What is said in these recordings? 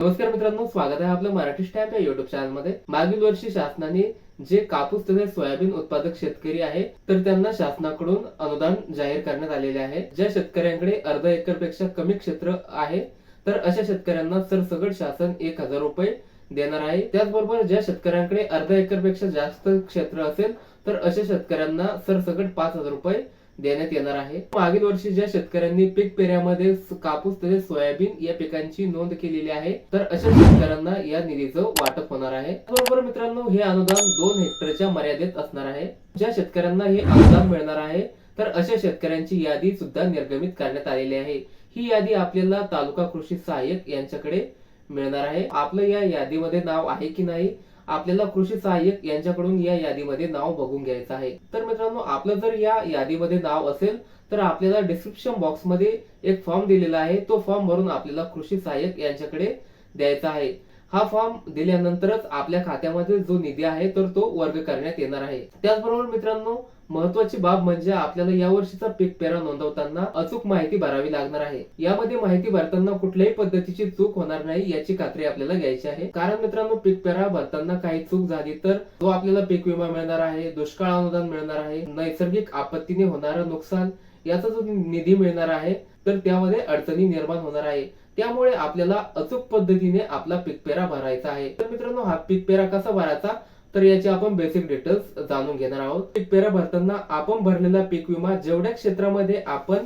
नमस्कार मित्रांनो स्वागत आहे आपलं मराठी स्टॅम्प या युट्यूब चॅनलमध्ये. मागील वर्षी शासनाने जे कापूस तसेच सोयाबीन उत्पादक शेतकरी आहे तर त्यांना शासनाकडून अनुदान जाहीर करण्यात आलेले आहे. ज्या शेतकऱ्यांकडे अर्धा एकरपेक्षा कमी क्षेत्र आहे तर अशा शेतकऱ्यांना सरसकट शासन एक हजार रुपये देणार आहे. त्याचबरोबर ज्या शेतकऱ्यांकडे अर्धा एकरपेक्षा जास्त क्षेत्र असेल तर अशा शेतकऱ्यांना सरसकट पाच हजार रुपये देण्यात येणार आहे. मागील वर्षी ज्या शेतकऱ्यांनी पीक पेऱ्यामध्ये कापूस तसेच सोयाबीन या पिकांची नोंद केलेली आहे तर अशा शेतकऱ्यांना या निधीचं वाटप होणार आहे. बरोबर मित्रांनो हे अनुदान दोन हेक्टरच्या मर्यादेत असणार आहे. ज्या शेतकऱ्यांना हे अनुदान मिळणार आहे तर अशा शेतकऱ्यांची यादी सुद्धा निर्गमित करण्यात आलेली आहे. ही यादी आपल्याला तालुका कृषी सहाय्यक यांच्याकडे मिळणार आहे. आपलं या यादीमध्ये नाव आहे की नाही आपल्याला कृषी सहाय्यक यांच्याकडून या यादीमध्ये नाव बघून घ्यायचं आहे. तर मित्रांनो आपलं जर या यादीमध्ये नाव असेल तर आपल्याला डिस्क्रिप्शन बॉक्समध्ये एक फॉर्म दिलेला आहे. तो फॉर्म भरून आपल्याला कृषी सहाय्यक यांच्याकडे द्यायचा आहे. हा फॉर्म दिल्यानंतरच आपल्या खात्यामध्ये जो निधी आहे तर तो वर्ग करण्यात येणार आहे. त्याचबरोबर मित्रांनो महत्वाची बाब म्हणजे आपल्याला या वर्षीचा पीक पेरा नोंदवताना अचूक माहिती भरावी लागणार आहे. यामध्ये माहिती भरताना कुठल्याही पद्धतीची चूक होणार नाही याची खात्री आपल्याला घ्यायची आहे. कारण मित्रांनो पीक पेरा भरताना काही चूक झाली तर तो आपल्याला पीक विमा मिळणार आहे दुष्काळ अनुदान मिळणार आहे नैसर्गिक आपत्तीने होणारं नुकसान याचा जो निधी मिळणार आहे तर त्यामध्ये अडचणी निर्माण होणार आहे. त्यामुळे आपल्याला अचूक पद्धतीने आपला पीक पेरा भरायचा आहे. तर मित्रांनो हा पीक पेरा कसा भरायचा? तर याचे आपण बेसिक डिटेल्स जाणून घेणार आहोत. पीक पेरा भरताना आपण भरलेला पीक विमा जेवढ्या क्षेत्रामध्ये आपण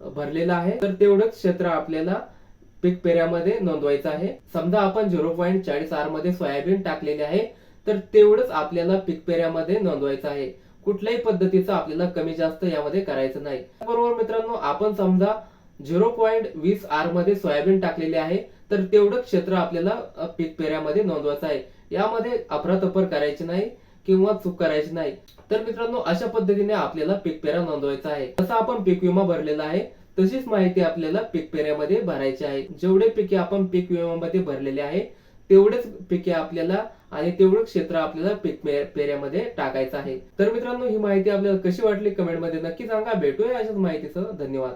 भरलेला आहे तर तेवढंच क्षेत्र आपल्याला पीक पेऱ्यामध्ये नोंदवायचं आहे. समजा आपण झिरो पॉईंट चाळीस आरमध्ये सोयाबीन टाकलेले आहे तर तेवढंच आपल्याला पीक पेऱ्यामध्ये नोंदवायचं आहे. कुठल्याही पद्धतीचं आपल्याला कमी जास्त यामध्ये करायचं नाही. बरोबर मित्रांनो आपण समजा झिरो पॉईंट वीस आरमध्ये सोयाबीन टाकलेले आहे तर तेवढं क्षेत्र आपल्याला पीक पेऱ्यामध्ये नोंदवायचं आहे. यामध्ये अफरातफर करायची नाही किंवा चूक करायची नाही. तर मित्रांनो अशा पद्धतीने आपल्याला पीक पेरा नोंदवायचा आहे. जसा आपण पीक विमा भरलेला आहे तशीच माहिती आपल्याला पीक पेऱ्यामध्ये भरायची आहे. जेवढे पिके आपण पीक विम्यामध्ये भरलेले आहे तेवढेच पिके आपल्याला आणि तेवढं क्षेत्र आपल्याला पीक पेऱ्यामध्ये टाकायचं आहे. तर मित्रांनो ही माहिती आपल्याला कशी वाटली कमेंटमध्ये नक्की सांगा. भेटूया अशाच माहितीचं. धन्यवाद.